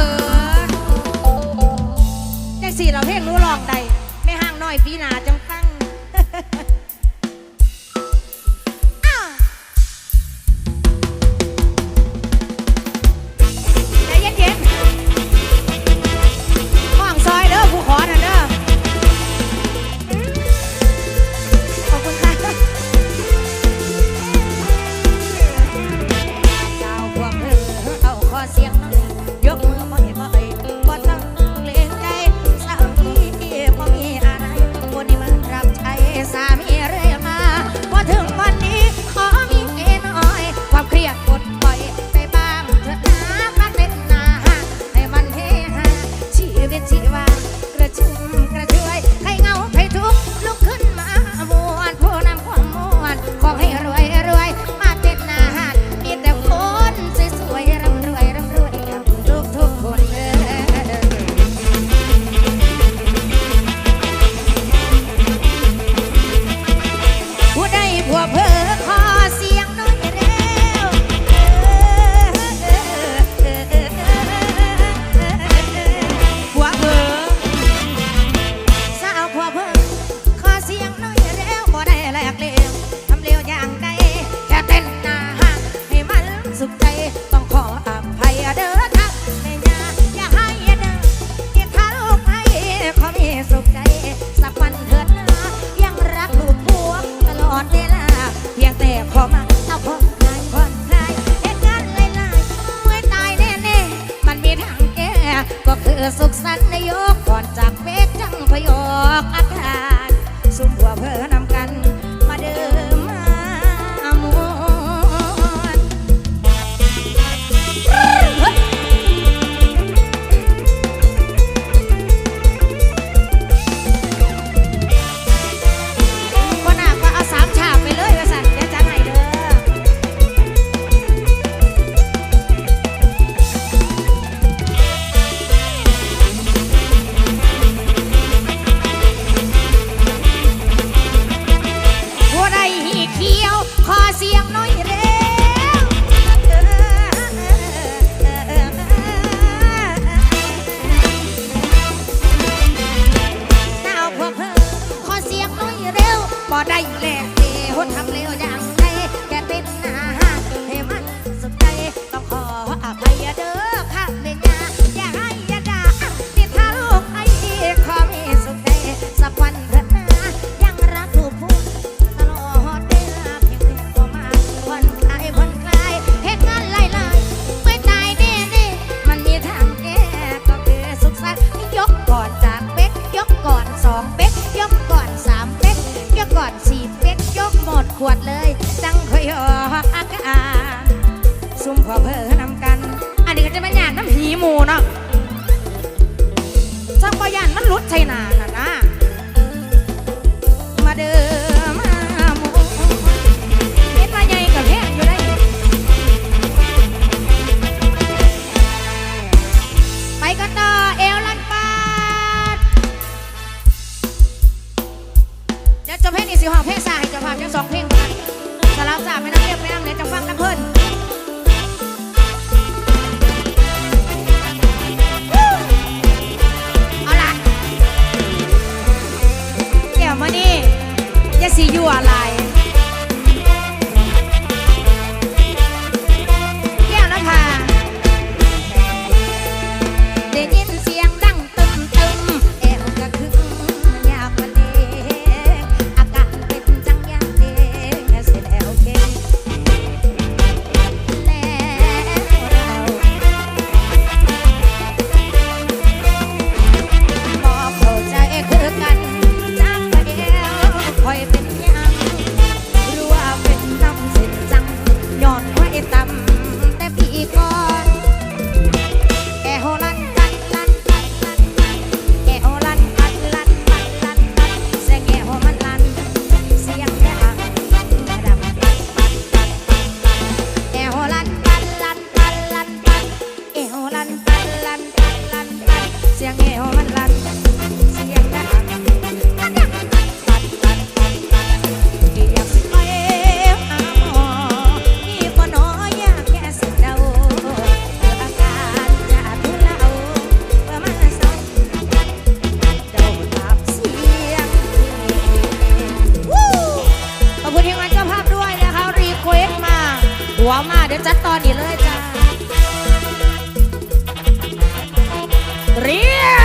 อจังสี่เราเพลงรู้ลองใดไม่ห่างน้อยปีนาจัง walk a path. อนสีเป็ดยกหมดขวดเลยตั้งเอยออกอาาซุ่มพอเพอนำกัน อันนี้ก็จะเป็นหยาดน้ำผีหมูเนาะจังปอยานมันลุดชัยนานะนะมาเดิน สียงแอวมันลั่นเสียงดังปัดปัดปัดปัดปัดเรียกสิไปหาอีก็น้อยแก่สิเดาเพื่ออการจะทุเลาเพื่มันเศเดาตับเสียงว้ขอบคุณทีมงจ้ภาพด้วยนะคะรีเควสมา หัวมาเดี๋ยวจัดตอนนี้เลย Real!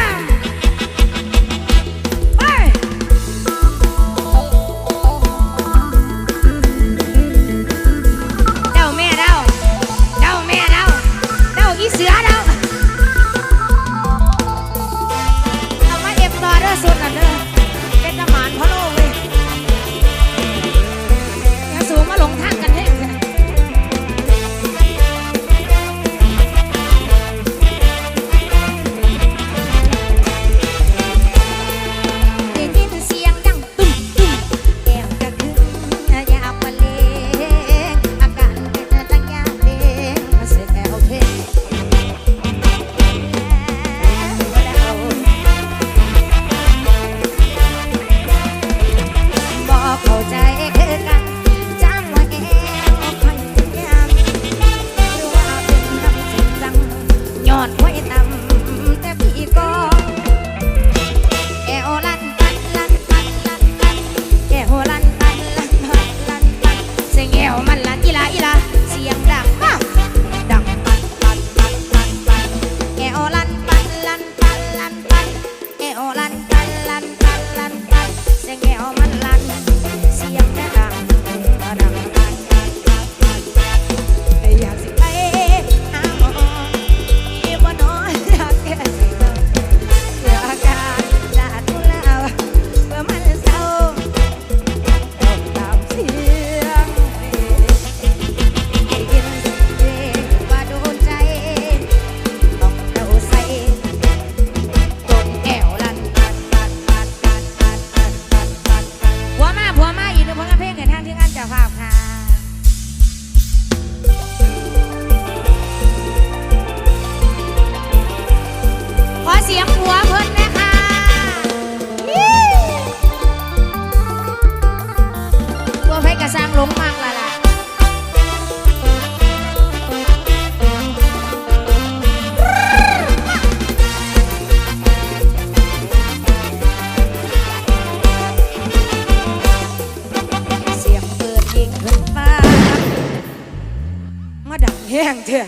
แท้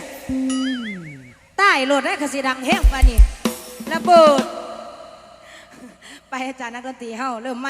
ใต้โหลดได้ขสิดังเฮงปานี่ระเบิด ไปอาจารย์นักดนตรีเฮาเริ่มไหม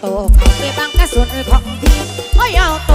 โตเขาไปบังกระสุนของพี่โอยเอา